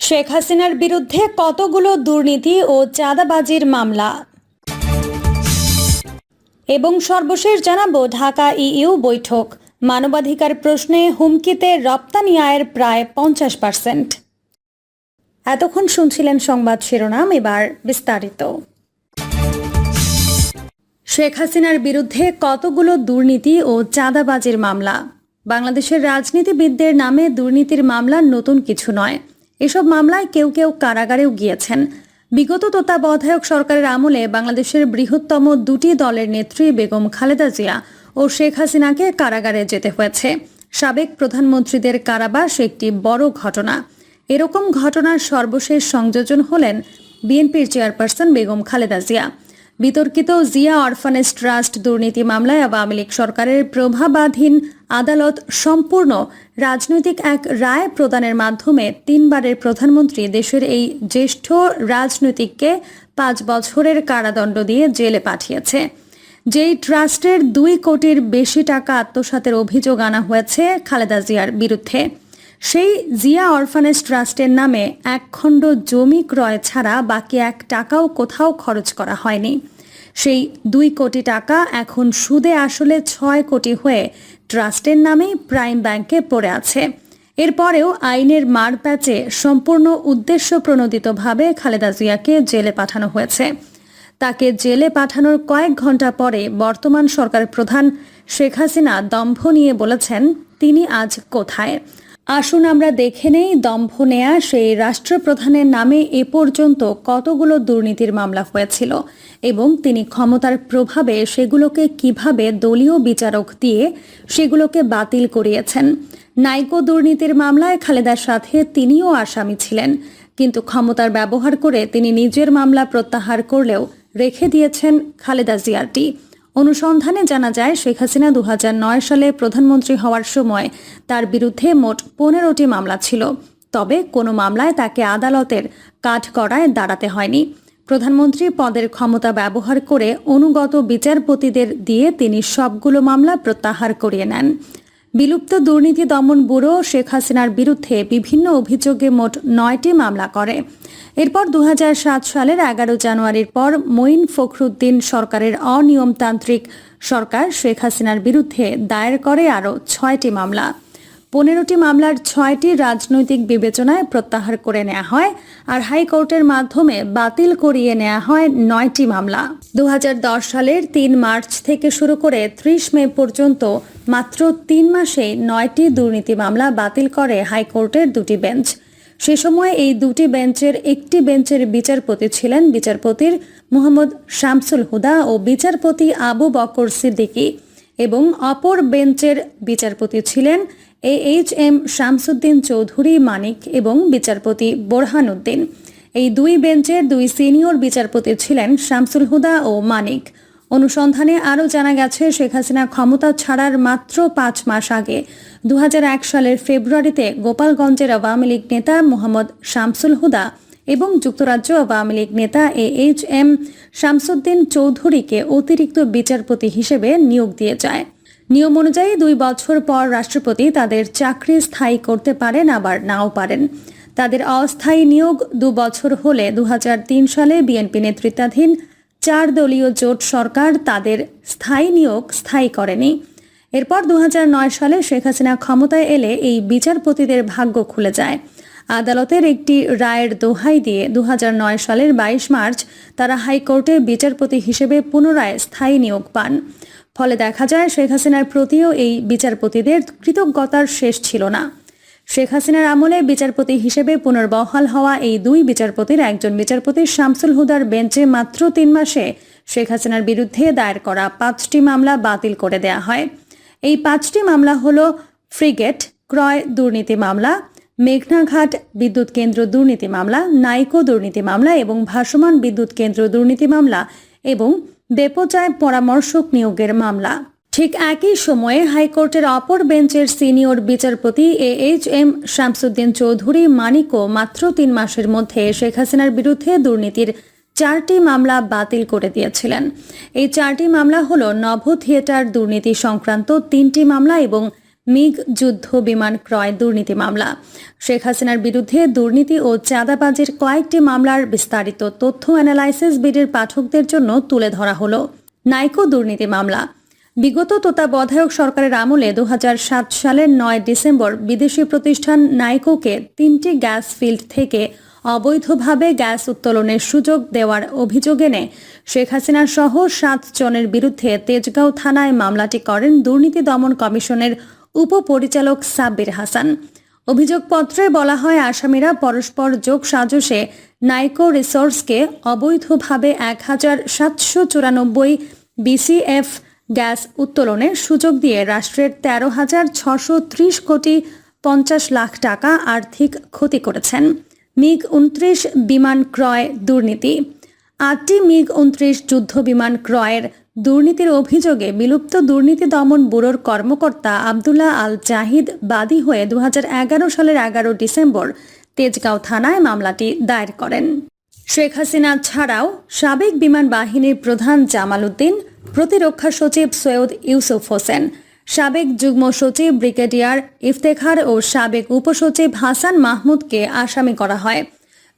শেখ হাসিনার বিরুদ্ধে কতগুলো দুর্নীতি ও চাঁদাবাজির মামলা? এবং সর্বশেষ জানাব ঢাকা ইইউ বৈঠক। মানবাধিকার প্রশ্নে হুমকিতে রপ্তানি আয়ের প্রায় পঞ্চাশ পার্সেন্ট। এতক্ষণ শুনছিলেন সংবাদ শিরোনাম, এবার বিস্তারিত। শেখ হাসিনার বিরুদ্ধে কতগুলো দুর্নীতি ও চাঁদাবাজির মামলা? বাংলাদেশের রাজনীতিবিদদের নামে দুর্নীতির মামলা নতুন কিছু নয়। এসব মামলায় কেউ কেউ কারাগারেও গিয়েছেন। বিগত তত্ত্বাবধায়ক সরকারের আমলে বাংলাদেশের বৃহত্তম দুটি দলের নেত্রী বেগম খালেদা জিয়া ও শেখ হাসিনাকে কারাগারে যেতে হয়েছে। সাবেক প্রধানমন্ত্রীদের কারাবাস একটি বড় ঘটনা। এরকম ঘটনার সর্বশেষ সংযোজন হলেন বিএনপির চেয়ারপারসন বেগম খালেদা জিয়া। বিতর্কিত জিয়া অরফানেজ ট্রাস্ট দুর্নীতি মামলায় আওয়ামী লীগ সরকারের প্রভাবাধীন আদালত সম্পূর্ণ রাজনৈতিক এক রায় প্রদানের মাধ্যমে তিনবারের প্রধানমন্ত্রী দেশের এই জ্যেষ্ঠ রাজনৈতিককে পাঁচ বছরের কারাদণ্ড দিয়ে জেলে পাঠিয়েছে। যেই ট্রাস্টের দুই কোটির বেশি টাকা আত্মসাতের অভিযোগ আনা হয়েছে খালেদা জিয়ার বিরুদ্ধে। সেই জিয়া অরফানেজ ট্রাস্টের নামে এক খণ্ড জমি ক্রয় ছাড়া বাকি এক টাকাও কোথাও খরচ করা হয়নি। সেই দুই কোটি টাকা এখন সুদে আসলে ছয় কোটি হয়ে ট্রাস্টের নামেই প্রাইম ব্যাংকে পড়ে আছে। এরপরেও আইনের মার প্যাচে সম্পূর্ণ উদ্দেশ্য প্রণোদিতভাবে খালেদা জিয়াকে জেলে পাঠানো হয়েছে। তাকে জেলে পাঠানোর কয়েক ঘণ্টা পরে বর্তমান সরকার প্রধান শেখ হাসিনা দম্ভ নিয়ে বলেছেন, তিনি আজ কোথায়? আসুন আমরা দেখে নেই, দম্ভ নেয়া সেই রাষ্ট্রপ্রধানের নামে এ পর্যন্ত কতগুলো দুর্নীতির মামলা হয়েছিল এবং তিনি ক্ষমতার প্রভাবে সেগুলোকে কীভাবে দলীয় বিচারক দিয়ে সেগুলোকে বাতিল করিয়েছেন। নাইকো দুর্নীতির মামলায় খালেদার সাথে তিনিও আসামি ছিলেন, কিন্তু ক্ষমতার ব্যবহার করে তিনি নিজের মামলা প্রত্যাহার করলেও রেখে দিয়েছেন খালেদা জিয়ারটি। অনুসন্ধানে জানা যায়, শেখ হাসিনা দু হাজার নয় সালে প্রধানমন্ত্রী হওয়ার সময় তার বিরুদ্ধে মোট পনেরোটি মামলা ছিল। তবে কোনো মামলায় তাকে আদালতের কাঠগড়ায় দাঁড়াতে হয়নি। প্রধানমন্ত্রী পদের ক্ষমতা ব্যবহার করে অনুগত বিচারপতিদের দিয়ে তিনি সবগুলো মামলা প্রত্যাহার করিয়ে নেন। বিলুপ্ত দুর্নীতি দমন ব্যুরো শেখ হাসিনার বিরুদ্ধে বিভিন্ন অভিযোগে মোট নয়টি মামলা করে। এরপর দু হাজার সাত সালের এগারো জানুয়ারির পর মঈন ফখরুদ্দিন সরকারের অনিয়মতান্ত্রিক সরকার শেখ হাসিনার বিরুদ্ধে দায়ের করে আরও ছয়টি মামলা। পনেরোটি মামলার ছয়টি রাজনৈতিক বিবেচনায় প্রত্যাহার করে নেওয়া হয় আর হাইকোর্টের মাধ্যমে বাতিল করিয়ে নেওয়া হয় নয়টি মামলা। দুহাজার দশ সালের তিন মার্চ থেকে শুরু করে ত্রিশ মে পর্যন্ত মাত্র তিন মাসে নয়টি দুর্নীতি মামলা বাতিল করে হাইকোর্টের দুটি বেঞ্চ। সে সময় এই দুটি বেঞ্চের একটি বেঞ্চের বিচারপতি ছিলেন বিচারপতির মোহাম্মদ শামসুল হুদা ও বিচারপতি আবু বকর সিদ্দিকী এবং অপর বেঞ্চের বিচারপতি ছিলেন A H M Shamsuddin Chowdhury, Manik এবং বিচারপতি বোরহানুদ্দিন এই দুই বেঞ্চের দুই সিনিয়র বিচারপতি ছিলেন শামসুল হুদা ও মানিক। অনুসন্ধানে আরও জানা গেছে, শেখ হাসিনা ক্ষমতা ছাড়ার মাত্র পাঁচ মাস আগে দু হাজার এক সালের ফেব্রুয়ারিতে গোপালগঞ্জের আওয়ামী লীগ নেতা মোহাম্মদ শামসুল হুদা এবং যুক্তরাজ্য আওয়ামী লীগ নেতা এ এইচ এম শামসুদ্দিন চৌধুরীকে অতিরিক্ত বিচারপতি হিসেবে নিয়োগ দিয়ে যায়। নিয়ম অনুযায়ী দুই বছর পর রাষ্ট্রপতি তাদের চাকরি স্থায়ী করতে পারেন, আবার নাও পারেন। তাদের অস্থায়ী নিয়োগ দু বছর হলে দু হাজার তিন সালে বিএনপি নেতৃত্বাধীন চার দলীয় জোট সরকার তাদের স্থায়ী নিয়োগ স্থায়ী করেনি। এরপর দু হাজার নয় সালে শেখ হাসিনা ক্ষমতায় এলে এই বিচারপতিদের ভাগ্য খুলে যায়। আদালতের একটি রায়ের দোহাই দিয়ে দু হাজার নয় সালের বাইশ মার্চ তারা হাইকোর্টে বিচারপতি হিসেবে পুনরায় স্থায়ী নিয়োগ পান। ফলে দেখা যায় শেখ হাসিনার প্রতিও এই বিচারপতিদের কৃতজ্ঞতার শেষ ছিল না। শেখ হাসিনার আমলে বিচারপতি হিসেবে পুনর্বহাল হওয়া এই দুই বিচারপতির একজন বিচারপতি শামসুল হুদার বেঞ্চে মাত্র তিন মাসে শেখ হাসিনার বিরুদ্ধে দায়ের করা পাঁচটি মামলা বাতিল করে দেয়া হয়। এই পাঁচটি মামলা হল ফ্রিগেট, ক্রয় দুর্নীতি মামলা মেঘনাঘাট বিদ্যুৎ কেন্দ্র দুর্নীতি মামলা, নাইকো দুর্নীতি মামলা এবং ভাসমান বিদ্যুৎ কেন্দ্র দুর্নীতি মামলা এবং বেপচায় পরামর্শক নিয়োগের মামলা। ঠিক একই সময়ে হাইকোর্টের অপর বেঞ্চের সিনিয়র বিচারপতি A H M Shamsuddin Chowdhury মানিকও মাত্র তিন মাসের মধ্যে শেখ হাসিনার বিরুদ্ধে দুর্নীতির চারটি মামলা বাতিল করে দিয়েছিলেন। এই চারটি মামলা হল নভ থিয়েটার দুর্নীতি সংক্রান্ত তিনটি মামলা এবং মিগ যুদ্ধ বিমান ক্রয় দুর্নীতি মামলা। শেখ হাসিনার বিরুদ্ধে দুর্নীতি ও চাঁদাবাজির কয়েকটি মামলার বিস্তারিত তথ্য অ্যানালাইসিস বিডির পাঠকদের জন্য তুলে ধরা হলো। নাইকো দুর্নীতি মামলা। বিগত তত্ত্বাবধায়ক সরকারের আমলে দুহাজার সাত সালের নয় ডিসেম্বর বিদেশি প্রতিষ্ঠান নাইকোকে তিনটি গ্যাস ফিল্ড থেকে অবৈধভাবে গ্যাস উত্তোলনের সুযোগ দেওয়ার অভিযোগ এনে শেখ হাসিনা সহ সাত জনের বিরুদ্ধে তেজগাঁও থানায় মামলাটি করেন দুর্নীতি দমন কমিশনের উপপরিচালক সাব্বির হাসান। অভিযোগপত্রে বলা হয়, আসামিরা পরস্পর যোগ সাজসে নাইকো রিসোর্সকে অবৈধভাবে এক হাজার সাতশো চুরানব্বই বিসিএফ গ্যাস উত্তোলনের সুযোগ দিয়ে রাষ্ট্রের তেরো হাজার ছশো ত্রিশ কোটি পঞ্চাশ লাখ টাকা আর্থিক ক্ষতি করেছেন। মিগ উনত্রিশ বিমান ক্রয় দুর্নীতি। আটটি মিগ উনত্রিশ যুদ্ধ বিমান ক্রয়ের দুর্নীতির অভিযোগে বিলুপ্ত দুর্নীতি দমন ব্যুরোর কর্মকর্তা আবদুল্লাহ আল জাহিদ বাদী হয়ে দু হাজার এগারো সালের এগারো ডিসেম্বর তেজগাঁও থানায় মামলাটি দায়ের করেন। শেখ হাসিনা ছাড়াও সাবেক বিমান বাহিনীর প্রধান জামাল উদ্দিন, প্রতিরক্ষা সচিব সৈয়দ ইউসুফ হোসেন, সাবেক যুগ্ম সচিব ব্রিগেডিয়ার ইফতেখার ও সাবেক উপসচিব হাসান মাহমুদকে আসামি করা হয়।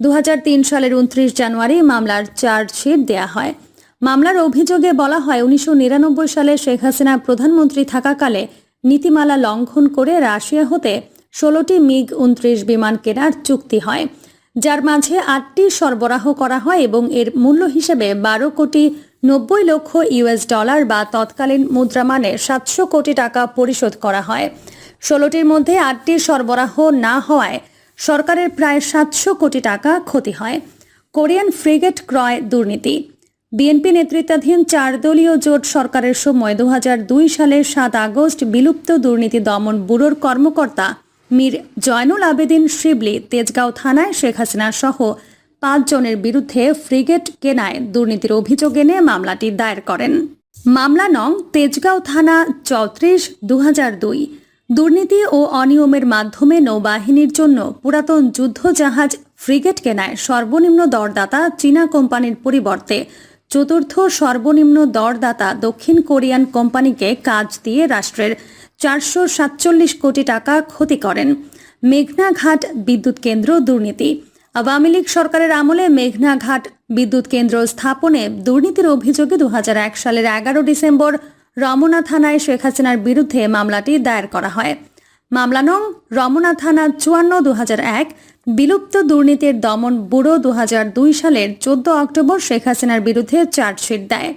দু হাজার তিন সালের উনত্রিশ জানুয়ারি মামলার চার্জশিট দেয়া হয়। মামলার অভিযোগে বলা হয়, উনিশশো নিরানব্বই সালে শেখ হাসিনা প্রধানমন্ত্রী থাকাকালে নীতিমালা লঙ্ঘন করে রাশিয়া হতে ষোলোটি মিগ উনত্রিশ বিমান কেনার চুক্তি হয়। যার মাঝে আটটি সরবরাহ করা হয় এবং এর মূল্য হিসেবে বারো কোটি নব্বই লক্ষ ইউএস ডলার বা তৎকালীন মুদ্রামানে সাতশো কোটি টাকা পরিশোধ করা হয়। ষোলোটির মধ্যে আটটি সরবরাহ না হওয়ায় সরকারের প্রায় সাতশো কোটি টাকা ক্ষতি হয়। কোরিয়ান ফ্রিগেট ক্রয় দুর্নীতি বিএনপি নেতৃত্বাধীন চার দলীয় জোট সরকারের সময় দুহাজার দুই সালের সাত আগস্ট বিলুপ্ত দুর্নীতি দমন ব্যুরোর কর্মকর্তা মীর জয়নুল আবেদিন শিবলি তেজগাঁও থানায় শেখ হাসিনা সহ পাঁচজনের বিরুদ্ধে ফ্রিগেট কেনায় দুর্নীতির অভিযোগ এনে মামলাটি দায়ের করেন। মামলা নং তেজগাঁও থানা চৌত্রিশ দু দুই। দুর্নীতি ও অনিয়মের মাধ্যমে নৌবাহিনীর জন্য পুরাতন যুদ্ধ জাহাজ ফ্রিগেট কেনায় সর্বনিম্ন দরদাতা চীনা কোম্পানির পরিবর্তে চতুর্থ সর্বনিম্ন দরদাতা দক্ষিণ কোরিয়ান কোম্পানিকে কাজ দিয়ে রাষ্ট্রের চারশো সাতচল্লিশ কোটি টাকা ক্ষতি করেন। মেঘনাঘাট বিদ্যুৎ কেন্দ্র দুর্নীতি। আওয়ামী লীগ সরকারের আমলে মেঘনাঘাট বিদ্যুৎ কেন্দ্র স্থাপনে দুর্নীতির অভিযোগে দু হাজার এক সালের এগারো ডিসেম্বর রমনা থানায় শেখ হাসিনার বিরুদ্ধে মামলাটি দায়ের করা হয়। মামলা নং রমনা থানা চুয়ান্ন দু এক বিলুপ্ত দুর্নীতির দমন ব্যুরো দু হাজার দুই সালের চোদ্দ অক্টোবর শেখ হাসিনার বিরুদ্ধে চার্জশিট দেয়।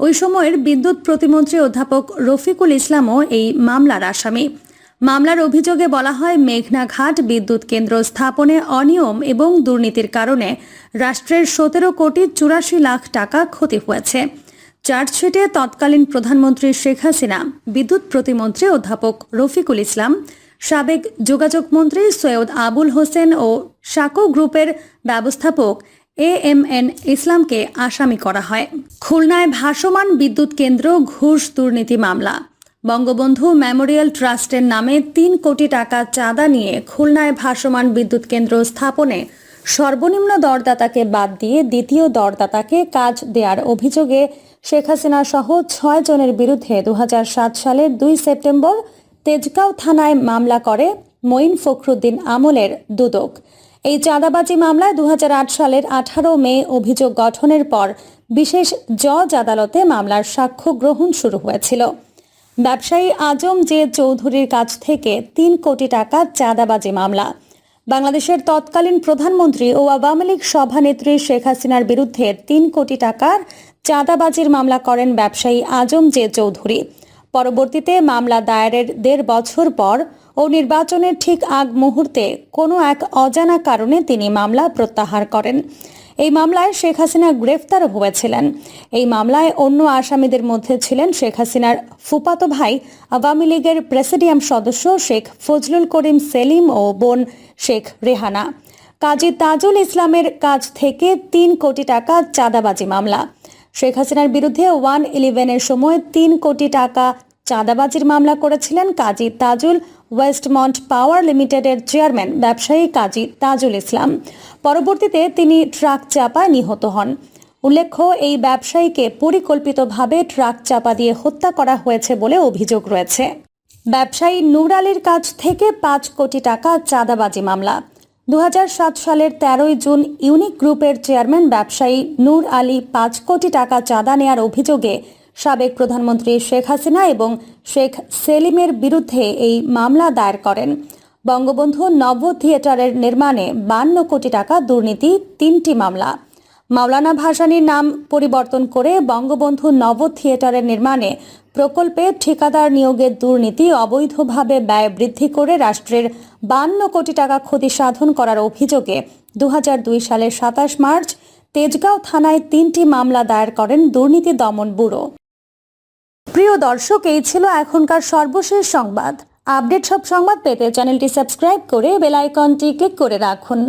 ওই সময়ের বিদ্যুৎ প্রতিমন্ত্রী অধ্যাপক রফিকুল ইসলামও এই মামলার আসামি। মামলার অভিযোগে বলা হয় মেঘনাঘাট বিদ্যুৎ কেন্দ্র স্থাপনে অনিয়ম এবং দুর্নীতির কারণে রাষ্ট্রের সতেরো কোটি চুরাশি লাখ টাকা ক্ষতি হয়েছে। চার্জশিটে তৎকালীন প্রধানমন্ত্রী শেখ হাসিনা, বিদ্যুৎ প্রতিমন্ত্রী অধ্যাপক রফিকুল ইসলাম সাবেক যোগাযোগ মন্ত্রী সৈয়দ আবুল হোসেন ও সাকো গ্রুপের ব্যবস্থাপক এ এম এন ইসলামকে আসামি করা হয়। খুলনায় ভাসমান বিদ্যুৎ কেন্দ্র, ঘুষ দুর্নীতি মামলা। বঙ্গবন্ধু মেমোরিয়াল ট্রাস্টের নামে তিন কোটি টাকা চাঁদা নিয়ে খুলনায় ভাসমান বিদ্যুৎ কেন্দ্র স্থাপনে সর্বনিম্ন দরদাতাকে বাদ দিয়ে দ্বিতীয় দরদাতাকে কাজ দেওয়ার অভিযোগে শেখ হাসিনা সহ ছয় জনের বিরুদ্ধে দুহাজার সাত সালের দুই সেপ্টেম্বর তেজগাঁও থানায় মামলা করে মঈন ফখরুদ্দিন আমলের দুদক। এই চাঁদাবাজি মামলায় দুহাজার আট সালের আঠারো মে অভিযোগ গঠনের পর বিশেষ জজ আদালতে মামলার সাক্ষ্য গ্রহণ শুরু হয়েছিল। ব্যবসায়ী আজম জে চৌধুরীর কাছ থেকে তিন কোটি টাকা চাঁদাবাজি মামলা। বাংলাদেশের তৎকালীন প্রধানমন্ত্রী ও আওয়ামী লীগ সভানেত্রী শেখ হাসিনার বিরুদ্ধে তিন কোটি টাকার চাঁদাবাজির মামলা করেন ব্যবসায়ী আজম জে চৌধুরী। পরবর্তীতে মামলা দায়েরের দেড় বছর পর ও নির্বাচনের ঠিক আগ মুহূর্তে কোনো এক অজানা কারণে তিনি মামলা প্রত্যাহার করেন। এই মামলায় শেখ হাসিনা গ্রেফতার হয়েছিলেন। এই মামলায় অন্য আসামিদের মধ্যে ছিলেন শেখ হাসিনার ফুপাতো ভাই, আওয়ামী লীগের প্রেসিডিয়াম সদস্য শেখ ফজলুল করিম সেলিম ও বোন শেখ রেহানা। কাজী তাজুল ইসলামের কাছ থেকে তিন কোটি টাকা চাঁদাবাজি মামলা। শেখ হাসিনার বিরুদ্ধে ওয়ান ইলেভেনের সময় তিন কোটি টাকা চাঁদাবাজির মামলা করেছিলেন কাজী তাজুল ওয়েস্টমন্ট পাওয়ার লিমিটেডের চেয়ারম্যান ব্যবসায়ী কাজী তাজুল ইসলাম। পরবর্তীতে তিনি ট্রাক চাপায় নিহত হন। উল্লেখ্য, এই ব্যবসায়ীকে পরিকল্পিতভাবে ট্রাক চাপা দিয়ে হত্যা করা হয়েছে বলে অভিযোগ রয়েছে। ব্যবসায়ী নূর আলীর কাছ থেকে পাঁচ কোটি টাকা চাঁদাবাজি মামলা। দু হাজার সাত সালের তেরোই জুন ইউনিক গ্রুপের চেয়ারম্যান ব্যবসায়ী নূর আলী পাঁচ কোটি টাকা চাঁদা নেয়ার অভিযোগে সাবেক প্রধানমন্ত্রী শেখ হাসিনা এবং শেখ সেলিমের বিরুদ্ধে এই মামলা দায়ের করেন। বঙ্গবন্ধু নব থিয়েটারের নির্মাণে বান্ন কোটি টাকা দুর্নীতি, তিনটি মামলা। মাওলানা ভাসানীর নাম পরিবর্তন করে বঙ্গবন্ধু নব থিয়েটারের নির্মাণে প্রকল্পে ঠিকাদার নিয়োগের দুর্নীতি অবৈধভাবে ব্যয় বৃদ্ধি করে রাষ্ট্রের বান্ন কোটি টাকা ক্ষতি সাধন করার অভিযোগে দু হাজার দুই সালের সাতাশ মার্চ তেজগাঁও থানায় তিনটি মামলা দায়ের করেন দুর্নীতি দমন ব্যুরো। প্রিয় দর্শক, এই ছিল এখনকার সর্বশেষ সংবাদ। আপডেট সব সংবাদ পেতে চ্যানেলটি সাবস্ক্রাইব করে বেল আইকনটি ক্লিক করে রাখুন।